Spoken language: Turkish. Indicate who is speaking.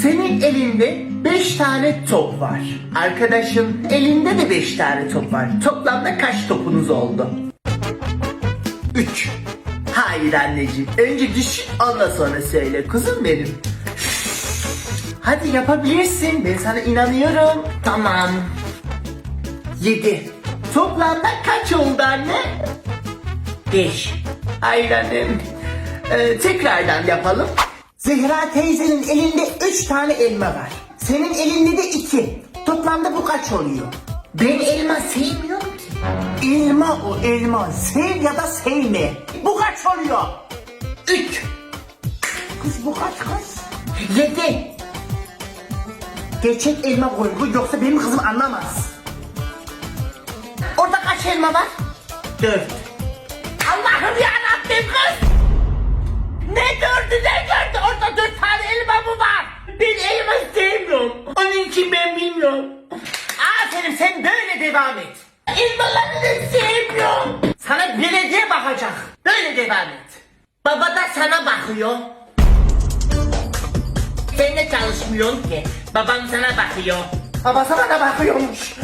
Speaker 1: Senin elinde 5 tane top var. Arkadaşın elinde de 5 tane top var. Toplamda kaç topunuz oldu? 3. Hayır anneciğim. Önce düşün ondan sonra söyle. Kuzum benim. Hadi yapabilirsin. Ben sana inanıyorum. Tamam. 7. Toplamda kaç oldu anne? 5. Hayır annem. Ee, tekrardan yapalım. Zehra teyzenin elinde 3 tane elma var. Senin elinde de 2. Toplamda bu kaç oluyor? Ben elma sevmiyorum ki. Elma o elma. Sev ya da sevme. Bu kaç oluyor? 3. Kız bu kaç kız? 7. Gerçek elma koy bu yoksa benim kızım anlamaz. Orada kaç elma var? 4. Allah'ım yarabbim kız! Ne gördü ne gördü? Orada dört tane elma mı var? Ben elma sevmiyorum. İçin ben bilmiyorum. Aferin sen böyle devam et. Elmaları da sevmiyorum. Sana belediye bakacak. Böyle devam et. Baba da sana bakıyor. Sen de çalışmıyorsun ki. Babam sana bakıyor. Babası bana bakıyormuş.